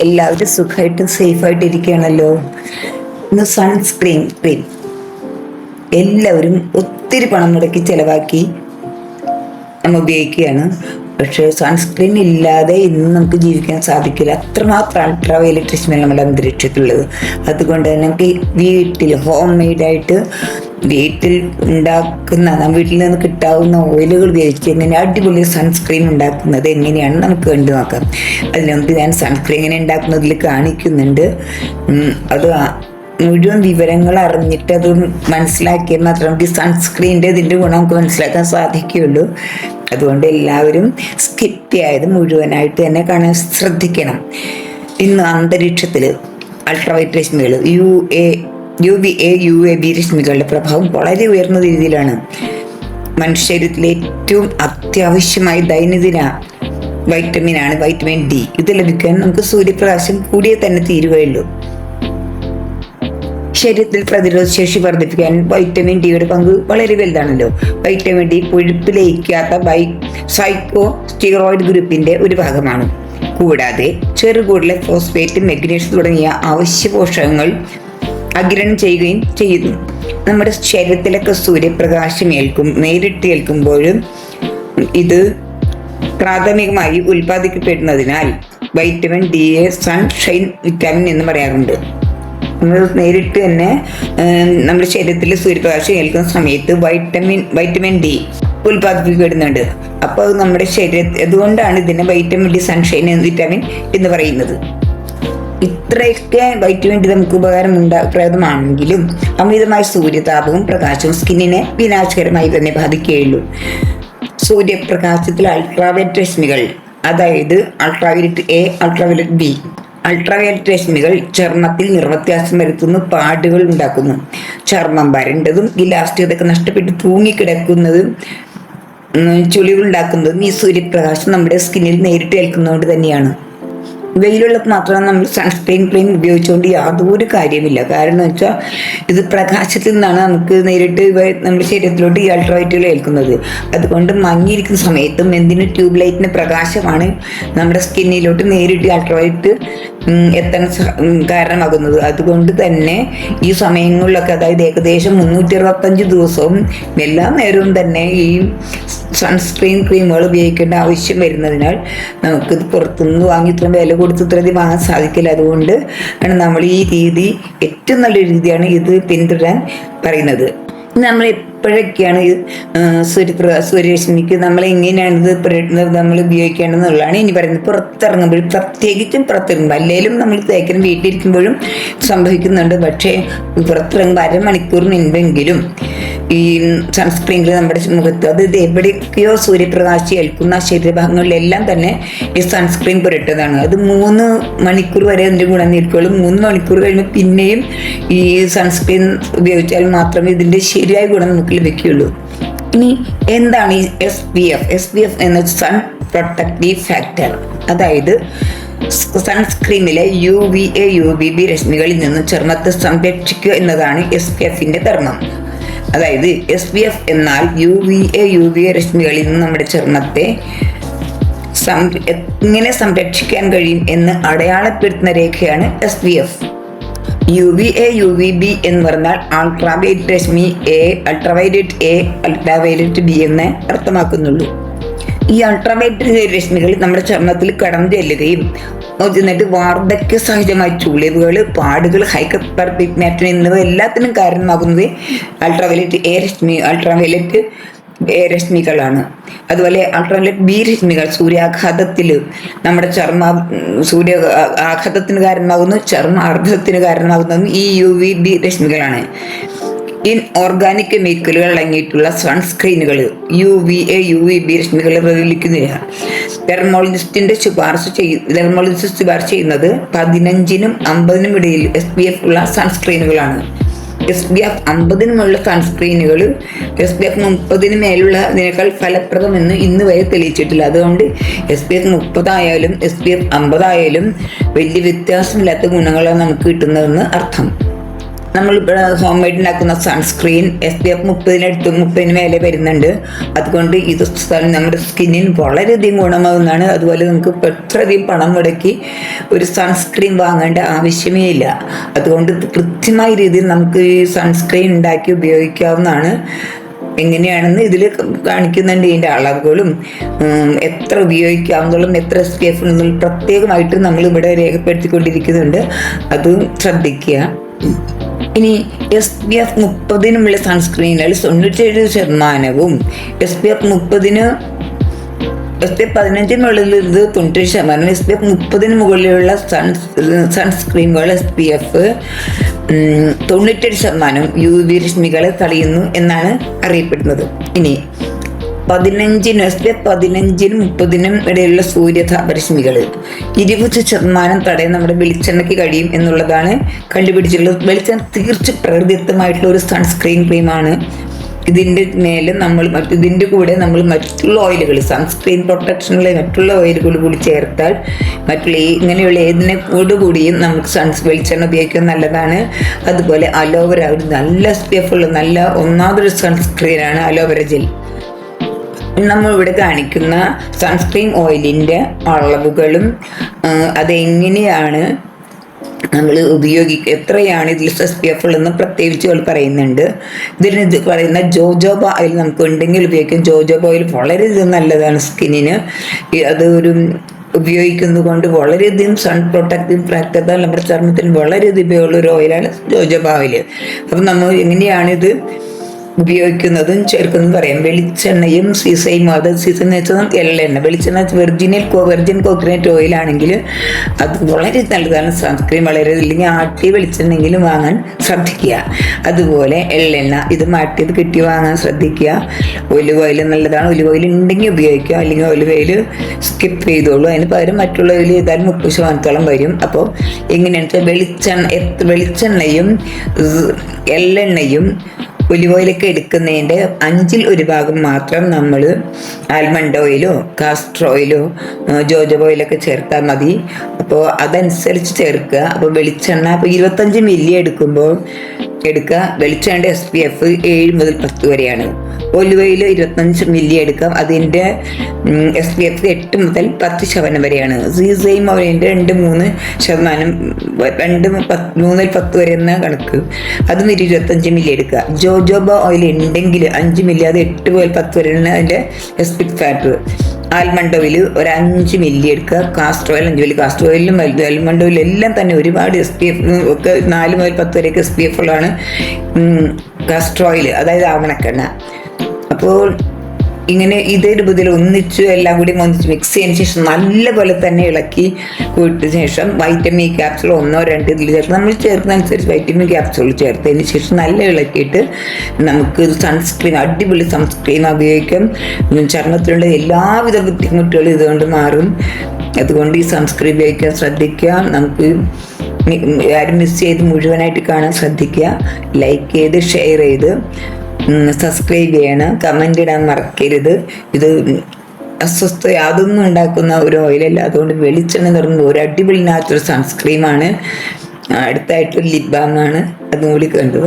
എല്ലാവരും സുഖമായിട്ട് സേഫായിട്ട് ഇരിക്കുകയാണല്ലോ ഇന്ന് സൺസ്ക്രീൻ ക്രീം എല്ലാവരും ഒത്തിരി പണം മുടക്കി ചിലവാക്കി നമ്മൾ ഉപയോഗിക്കുകയാണ്. പക്ഷേ സൺസ്ക്രീൻ ഇല്ലാതെ ഇന്ന് നമുക്ക് ജീവിക്കാൻ സാധിക്കില്ല. അത്രമാത്രം അൾട്രാ വയലറ്റ് രശ്മിയാണ് നമ്മുടെ അന്തരീക്ഷത്തിലുള്ളത്. അതുകൊണ്ട് തന്നെ നമുക്ക് വീട്ടിൽ ഹോം മെയ്ഡായിട്ട് വീട്ടിൽ ഉണ്ടാക്കുന്ന വീട്ടിൽ നിന്ന് കിട്ടാവുന്ന ഓയിലുകൾ ഉപയോഗിച്ച് എങ്ങനെ അടിപൊളി സൺസ്ക്രീൻ ഉണ്ടാക്കുന്നത് എങ്ങനെയാണ് നമുക്ക് കണ്ടു നോക്കാം. മുമ്പ് ഞാൻ സൺസ്ക്രീൻ എങ്ങനെ ഉണ്ടാക്കുന്നതിൽ കാണിക്കുന്നുണ്ട്. അത് മുഴുവൻ വിവരങ്ങൾ അറിഞ്ഞിട്ട് അത് മനസ്സിലാക്കിയാൽ മാത്രമേ നമുക്ക് സൺസ്ക്രീന്റെ ഇതിന്റെ ഗുണം നമുക്ക് മനസ്സിലാക്കാൻ സാധിക്കുകയുള്ളൂ. അതുകൊണ്ട് എല്ലാവരും സ്കിപ്പ് ചെയ്യാതെ മുഴുവനായിട്ട് തന്നെ കാണാൻ ശ്രദ്ധിക്കണം. ഇന്ന് അന്തരീക്ഷത്തിൽ അൾട്രാവൈറ്റ് രശ്മികൾ U A U V A U A B രശ്മികളുടെ പ്രഭാവം വളരെ ഉയർന്ന രീതിയിലാണ്. മനുഷ്യരിലെ ഏറ്റവും അത്യാവശ്യമായ ദൈനംദിന വൈറ്റമിനാണ് വൈറ്റമിൻ ഡി ഇത് ലഭിക്കാൻ നമുക്ക് സൂര്യപ്രകാശം കൂടിയേ തന്നെ തീരുകയുള്ളൂ. ശരീരത്തിൽ പ്രതിരോധ ശേഷി വർദ്ധിപ്പിക്കാൻ വൈറ്റമിൻ ഡിയുടെ പങ്ക് വളരെ വലുതാണല്ലോ. വൈറ്റമിൻ ഡി കൊഴുപ്പ് ലയിക്കാത്ത ബൈ സൈക്കോ സ്റ്റിറോയിഡ് ഗ്രൂപ്പിന്റെ ഒരു ഭാഗമാണ്. കൂടാതെ ചെറുകൂടിലെ ഫോസ്ഫേറ്റ് മെഗ്നീഷ്യം തുടങ്ങിയ അവശ്യ പോഷകങ്ങൾ അകിരണം ചെയ്യുകയും ചെയ്യുന്നു. നമ്മുടെ ശരീരത്തിലൊക്കെ സൂര്യപ്രകാശം ഏൽക്കും നേരിട്ട് ഏൽക്കുമ്പോഴും ഇത് പ്രാഥമികമായി ഉൽപ്പാദിക്കപ്പെടുന്നതിനാൽ vitamin D a sunshine vitamin എന്ന് പറയാറുണ്ട്. നമ്മൾ നേരിട്ട് തന്നെ നമ്മുടെ ശരീരത്തിൽ സൂര്യപ്രകാശം ഏൽക്കുന്ന സമയത്ത് വൈറ്റമിൻ വൈറ്റമിൻ ഡി ഉൽപ്പാദിപ്പിക്കപ്പെടുന്നുണ്ട്. അപ്പോൾ നമ്മുടെ ശരീരത്തിൽ അതുകൊണ്ടാണ് ഇതിനെ വൈറ്റമിൻ ഡി സൺഷൈൻ വിറ്റാമിൻ എന്ന് പറയുന്നത്. ഇത്രയൊക്കെ വൈറ്റമിൻ വേണ്ടി നമുക്ക് ഉപകാരം ഉണ്ടാപ്രദമാണെങ്കിലും അമിതമായ സൂര്യതാപവും പ്രകാശവും സ്കിന്നിനെ വിനാശകരമായി തന്നെ ബാധിക്കുകയുള്ളൂ. സൂര്യപ്രകാശത്തിൽ അൾട്രാവയലറ്റ് രശ്മികൾ അതായത് ultraviolet A ultraviolet B ultraviolet രശ്മികൾ ചർമ്മത്തിൽ നിർവ്യത്യാസം വരുത്തുന്നു പാടുകൾ ഉണ്ടാക്കുന്നു. ചർമ്മം വരണ്ടതും ഇലാസ്റ്റികതൊക്കെ നഷ്ടപ്പെട്ട് തൂങ്ങിക്കിടക്കുന്നതും ഉണ്ടാക്കുന്നതും ഈ സൂര്യപ്രകാശം നമ്മുടെ സ്കിന്നിൽ നേരിട്ട് ഏൽക്കുന്നതുകൊണ്ട് തന്നെയാണ്. വെയിലുള്ളത് മാത്രം നമ്മൾ സൺസ്ക്രീൻ ക്രീം ഉപയോഗിച്ചുകൊണ്ട് യാതൊരു കാര്യമില്ല കാരണം വെച്ചാൽ ഇത് പ്രകാശത്തിൽ നിന്നാണ് നമുക്ക് നേരിട്ട് നമ്മുടെ ശരീരത്തിലോട്ട് ഈ അൾട്രാവൈറ്റുകൾ ഏൽക്കുന്നത്. അതുകൊണ്ട് മങ്ങിയിരിക്കുന്ന സമയത്തും എന്തിനും ട്യൂബ് ലൈറ്റിന്റെ പ്രകാശമാണ് നമ്മുടെ സ്കിന്നിലോട്ട് നേരിട്ട് അൾട്രാവൈറ്റ് എത്താൻ കാരണമാകുന്നത്. അതുകൊണ്ട് തന്നെ ഈ സമയങ്ങളിലൊക്കെ അതായത് ഏകദേശം മുന്നൂറ്റി അറുപത്തഞ്ച് ദിവസവും എല്ലാ നേരവും തന്നെ ഈ സൺസ്ക്രീൻ ക്രീമുകൾ ഉപയോഗിക്കേണ്ട ആവശ്യം വരുന്നതിനാൽ നമുക്കിത് പുറത്തുനിന്ന് വാങ്ങി ഇത്രയും വില കൊടുത്ത് ഇത്രയധികം വാങ്ങാൻ സാധിക്കില്ല അതുകൊണ്ട് ആണ് നമ്മൾ ഈ രീതി ഏറ്റവും നല്ലൊരു രീതിയാണ് ഇത് പിന്തുടരാൻ പറയുന്നത്. നമ്മൾ എപ്പോഴൊക്കെയാണ് സൂര്യപ്ര സൂര്യരശ്മിക്ക് നമ്മൾ എങ്ങനെയാണ് ഇത് നമ്മൾ ഉപയോഗിക്കേണ്ടതെന്നുള്ളതാണ് ഇനി പറയുന്നത്. പുറത്തിറങ്ങുമ്പോഴും പ്രത്യേകിച്ചും പുറത്തിറങ്ങുമ്പോൾ അല്ലെങ്കിലും നമ്മൾ തേക്കണം വീട്ടിലിരിക്കുമ്പോഴും സംഭവിക്കുന്നുണ്ട്. പക്ഷേ പുറത്തിറങ്ങുമ്പോൾ അരമണിക്കൂറിന് മുൻപെങ്കിലും ഈ സൺസ്ക്രീനിൽ നമ്മുടെ മുഖത്ത്. അത് ഇത് എവിടെയൊക്കെയോ സൂര്യപ്രകാശം ഏൽക്കുന്ന ശരീരഭാഗങ്ങളിലെല്ലാം തന്നെ ഈ സൺസ്ക്രീൻ പുരട്ടതാണ്. അത് മൂന്ന് മണിക്കൂർ വരെ അതിന്റെ ഗുണം നിൽക്കുകയുള്ളൂ. മൂന്ന് മണിക്കൂർ കഴിയുമ്പോൾ പിന്നെയും ഈ സൺസ്ക്രീൻ ഉപയോഗിച്ചാൽ മാത്രമേ ഇതിന്റെ ശരിയായ ഗുണം നമുക്ക് ലഭിക്കുകയുള്ളൂ. ഇനി എന്താണ് ഈ S P F S P F എന്ന സൺ പ്രൊട്ടക്റ്റീവ് ഫാക്ടർ അതായത് സൺസ്ക്രീനിലെ U V A U V B രശ്മികളിൽ നിന്ന് ചർമ്മത്തെ സംരക്ഷിക്കുക എന്നതാണ് എസ് പി എഫിന്റെ ധർമ്മം. അതായത് എസ് പി എഫ് എന്നാൽ U V A U V A രശ്മികളിൽ നിന്ന് നമ്മുടെ ചർമ്മത്തെ എങ്ങനെ സംരക്ഷിക്കാൻ കഴിയും എന്ന് അടയാളപ്പെടുത്തുന്ന രേഖയാണ് S P F U V A U V B എന്ന് പറഞ്ഞാൽ ultraviolet Rashmi A ultraviolet A ultraviolet B എന്ന് അർത്ഥമാക്കുന്നുള്ളൂ. ഈ അൾട്രാവയലറ്റ് രശ്മികൾ നമ്മുടെ ചർമ്മത്തിൽ കടന്നു ചെല്ലുകയും എന്നിട്ട് വാർദ്ധക്യ സഹജമായ ചുളിവുകൾ പാടുകൾ ഹൈക്കപ്പർ പിഗ്മാറ്റൻ എന്നിവ എല്ലാത്തിനും കാരണമാകുന്നത് അൾട്രാവയലറ്റ് എ രശ്മി അൾട്രാവയലറ്റ് എ രശ്മികളാണ്. അതുപോലെ അൾട്രാവയലറ്റ് ബി രശ്മികൾ സൂര്യാഘാതത്തിൽ നമ്മുടെ ചർമ്മ സൂര്യ ആഘാതത്തിന് കാരണമാകുന്നു ചർമ്മ അർദ്ധത്തിന് കാരണമാകുന്നതും ഈ യു വി ബി രശ്മികളാണ്. ഇൻ ഓർഗാനിക് കെമിക്കലുകൾ അടങ്ങിയിട്ടുള്ള സൺസ്ക്രീനുകൾ U V A U V B രശ്മികൾ പ്രതിഫലിക്കുന്നില്ല ഡെർമോളജിസ്റ്റിന്റെ ശുപാർശ ചെയ് ഡെർമോളജിസ്റ്റ് ശുപാർശ ചെയ്യുന്നത് പതിനഞ്ചിനും അമ്പതിനും ഇടയിൽ എസ് പി എഫ് ഉള്ള സൺസ്ക്രീനുകളാണ്. എസ് ബി എഫ് അമ്പതിനുമുള്ള സൺസ്ക്രീനുകൾ എസ് ബി എഫ് മുപ്പതിന് മേലുള്ളതിനേക്കാൾ ഫലപ്രദമെന്ന് ഇന്ന് വരെ തെളിയിച്ചിട്ടില്ല. അതുകൊണ്ട് എസ് ബി എഫ് മുപ്പതായാലും എസ് ബി എഫ് അമ്പതായാലും വലിയ വ്യത്യാസമില്ലാത്ത ഗുണങ്ങളാണ് നമുക്ക് കിട്ടുന്നതെന്ന് അർത്ഥം. നമ്മൾ ഹോം മെയ്ഡ് ഉണ്ടാക്കുന്ന സൺസ്ക്രീൻ എസ് പി എഫ് മുപ്പതിനടുത്ത് മുപ്പതിന് മേലെ വരുന്നുണ്ട്. അതുകൊണ്ട് ഇത് നമ്മുടെ സ്കിന്നിന് വളരെയധികം ഗുണമാകുന്നതാണ് അതുപോലെ നമുക്ക് എത്രയധികം പണം മുടക്കി ഒരു സൺസ്ക്രീൻ വാങ്ങേണ്ട ആവശ്യമേ ഇല്ല. അതുകൊണ്ട് കൃത്യമായ രീതിയിൽ നമുക്ക് ഈ സൺസ്ക്രീൻ ഉണ്ടാക്കി ഉപയോഗിക്കാവുന്നതാണ്. എങ്ങനെയാണെന്ന് ഇതിൽ കാണിക്കുന്നുണ്ട് ഇതിന്റെ അളവുകളും എത്ര ഉപയോഗിക്കാവുന്നതും എത്ര എസ് പി എഫ് പ്രത്യേകമായിട്ട് നമ്മൾ ഇവിടെ രേഖപ്പെടുത്തിക്കൊണ്ടിരിക്കുന്നുണ്ട്. അതും ശ്രദ്ധിക്കുക. ഇനി എസ് പി എഫ് മുപ്പതിനുമുള്ള സൺസ്ക്രീനുകൾ തൊണ്ണൂറ്റേഴ് ശതമാനവും. എസ് പി എഫ് മുപ്പതിന് എസ് പി എഫ് പതിനഞ്ചിന് മുകളിൽ ഇത് തൊണ്ണൂറ്റേഴ് ശതമാനം എസ് പി എഫ് മുപ്പതിന് മുകളിലുള്ള സൺ സൺസ്ക്രീനുകൾ എസ് പി എഫ് തൊണ്ണൂറ്റേഴ് ശതമാനം യു വി രശ്മികളെ തടയുന്നു എന്നാണ് അറിയപ്പെടുന്നത്. ഇനി പതിനഞ്ചിനും പതിനഞ്ചിനും മുപ്പതിനും ഇടയിലുള്ള സൂര്യതാപരശ്മികൾ ഇരുപത് ശതമാനം തടയാൻ നമ്മുടെ വെളിച്ചെണ്ണയ്ക്ക് കഴിയും എന്നുള്ളതാണ് കണ്ടുപിടിച്ചിട്ടുള്ളത്. വെളിച്ചെണ്ണ തീർച്ച പ്രകൃതിദത്തമായിട്ടുള്ള ഒരു സൺസ്ക്രീൻ ക്രീമാണ് ഇതിന്റെ മേലെ നമ്മൾ ഇതിന്റെ കൂടെ നമ്മൾ മറ്റുള്ള ഓയിലുകൾ സൺസ്ക്രീൻ പ്രൊട്ടക്ഷനുള്ള മറ്റുള്ള ഓയിലുകൾ കൂടി ചേർത്താൽ മറ്റുള്ള ഇങ്ങനെയുള്ള ഏതിനെ കൂടിയും നമുക്ക് സൺസ് വെളിച്ചെണ്ണ ഉപയോഗിക്കാൻ നല്ലതാണ്. അതുപോലെ അലോവര ഒരു നല്ല ഉള്ള നല്ല ഒന്നാമതൊരു സൺസ്ക്രീനാണ് അലോവര ജെൽ നമ്മൾ ഇവിടെ കാണിക്കുന്ന സൺസ്ക്രീൻ ഓയിലിന്റെ അളവുകളും അതെങ്ങനെയാണ് നമ്മൾ ഉപയോഗിക്കുക എത്രയാണ് ഇതിൽ എസ് പി എഫ് ഉള്ളതെന്ന് പ്രത്യേകിച്ച് അവൾ പറയുന്നുണ്ട്. ഇതിന് ഇത് പറയുന്ന ജോജോബ ഓയിൽ നമുക്ക് ഉണ്ടെങ്കിൽ ഉപയോഗിക്കാം. ജോജോബ ഓയിൽ വളരെയധികം നല്ലതാണ് സ്കിന്നിന്. അത് ഒരു ഉപയോഗിക്കുന്നത് കൊണ്ട് വളരെയധികം സൺ പ്രൊട്ടക്റ്റീവ് പ്രാക്ടർ നമ്മുടെ ചർമ്മത്തിന് വളരെയധികം ഉപയോഗമുള്ള ഒരു ഓയിലാണ് ജോജോബ ഓയിൽ അപ്പം നമ്മൾ എങ്ങനെയാണിത് ഉപയോഗിക്കുന്നതും ചേർക്കുന്നതും പറയാം. വെളിച്ചെണ്ണയും സീസയും അത് സീസൺ എന്ന് വെച്ചാൽ എള്ളെണ്ണ വെളിച്ചെണ്ണ വെർജിനിൽ കോ വെർജിൻ കോക്കനട്ട് ഓയിൽ ആണെങ്കിൽ അത് വളരെ നല്ലതാണ്. സൺസ്ക്രീൻ വളരെ ഇല്ലെങ്കിൽ ആട്ടിയ വെളിച്ചെണ്ണെങ്കിലും വാങ്ങാൻ ശ്രദ്ധിക്കുക. അതുപോലെ എള്ളെണ്ണ ഇത് മാറ്റിയത് കിട്ടി വാങ്ങാൻ ശ്രദ്ധിക്കുക. ഒലിവ് ഓയിൽ നല്ലതാണ്. ഒലിവ് ഓയിൽ ഉണ്ടെങ്കിൽ ഉപയോഗിക്കുക. അല്ലെങ്കിൽ ഒലിവ് ഓയിൽ സ്കിപ്പ് ചെയ്തോളൂ. അതിന് പകരം മറ്റുള്ള ഓയിൽ ചെയ്താൽ മുപ്പത് ശതമാനത്തോളം വരും. അപ്പോൾ എങ്ങനെയാണെന്ന് വെച്ചാൽ വെളിച്ചെണ്ണ വെളിച്ചെണ്ണയും എള്ളെണ്ണയും ഒലിവ് എടുക്കുന്നതിന്റെ അഞ്ചിൽ ഒരു ഭാഗം മാത്രം നമ്മൾ ആൽമണ്ട് ഓയിലോ കാസ്റ്റർ ഓയിലോ ജോജബ് ഓയിലൊക്കെ ചേർത്താൽ മതി. അപ്പോൾ അതനുസരിച്ച് ചേർക്കുക. അപ്പോൾ വെളിച്ചെണ്ണ അപ്പോൾ ഇരുപത്തഞ്ച് മില്ലി എടുക്കുമ്പോൾ എടുക്കുക. വെളിച്ചെണ്ണ എസ് പി എഫ് ഏഴ് മുതൽ പത്ത് വരെയാണ്. ഒലിവ് ഓയിൽ ഇരുപത്തഞ്ച് മില്ലി എടുക്കാം. അതിന്റെ എസ് പി എഫ് എട്ട് മുതൽ പത്ത് ശതമാനം വരെയാണ്. സീസൈം ഓയിലിന്റെ രണ്ട് മൂന്ന് ശതമാനം രണ്ട് മൂന്നിൽ പത്ത് വരെ എന്ന കണക്ക്. അതും ഒരു ഇരുപത്തഞ്ച് മില്ലി എടുക്കുക. ജോജോബ ഓയിൽ ഉണ്ടെങ്കിൽ അഞ്ച് മില്ലി അത് എട്ട് മുതൽ പത്ത് വരെയാണ് അതിന്റെ എസ് പി ഫാറ്റ് ആൽമണ്ട് ഓയിൽ ഒരു അഞ്ച് മില്ലി എടുക്കുക. കാസ്റ്റർ ഓയിൽ അഞ്ച് മില്ലി കാസ്റ്റർ ഓയിലും വലുത് ആൽമണ്ട് ഓയിലും എല്ലാം തന്നെ ഒരുപാട് എസ് പി എഫ് ഒക്കെ നാല് മുതൽ പത്ത് വരെയൊക്കെ എസ് പി എഫ് ഉള്ളതാണ്. കാസ്റ്റർ ഓയിൽ അതായത് ആവണക്കെണ്ണ. അപ്പോൾ ഇങ്ങനെ ഇതേ രൂപത്തിൽ ഒന്നിച്ച് എല്ലാം കൂടി ഒന്നിച്ച് മിക്സ് ചെയ്യുന്ന ശേഷം നല്ലപോലെ തന്നെ ഇളക്കി കൂട്ടിയ ശേഷം വൈറ്റമിൻ ക്യാപ്സുൾ ഒന്നോ രണ്ടോ ഇതിൽ ചേർത്ത് നമ്മൾ ചേർക്കുന്ന അനുസരിച്ച് വൈറ്റമിൻ ക്യാപ്സുൾ ചേർത്തതിന് ശേഷം നല്ല ഇളക്കിയിട്ട് നമുക്ക് സൺസ്ക്രീൻ അടിപൊളി സൺസ്ക്രീൻ ഉപയോഗിക്കാം. ചർമ്മത്തിലുള്ള എല്ലാവിധ ബുദ്ധിമുട്ടുകളും ഇതുകൊണ്ട് മാറും. അതുകൊണ്ട് ഈ സൺസ്ക്രീൻ ഉപയോഗിക്കാൻ ശ്രദ്ധിക്കുക. നമുക്ക് ആരും മിസ് ചെയ്ത് മുഴുവനായിട്ട് കാണാൻ ശ്രദ്ധിക്കുക. ലൈക്ക് ചെയ്ത് ഷെയർ ചെയ്ത്. സബ്സ്ക്രൈബ് ചെയ്യണം. കമന്റ് ഇടാൻ മറക്കരുത്. ഇത് അസ്വസ്ഥ യാതൊന്നും ഉണ്ടാക്കുന്ന ഒരു ഓയിലല്ല അതുകൊണ്ട് വെളിച്ചെണ്ണ നിറഞ്ഞ ഒരു അടിപൊളി നാച്ചുറൽ സൺസ്ക്രീമാണ് അടുത്തായിട്ട് ലിപ് ബാമാണ് അതും കൂടി കണ്ടു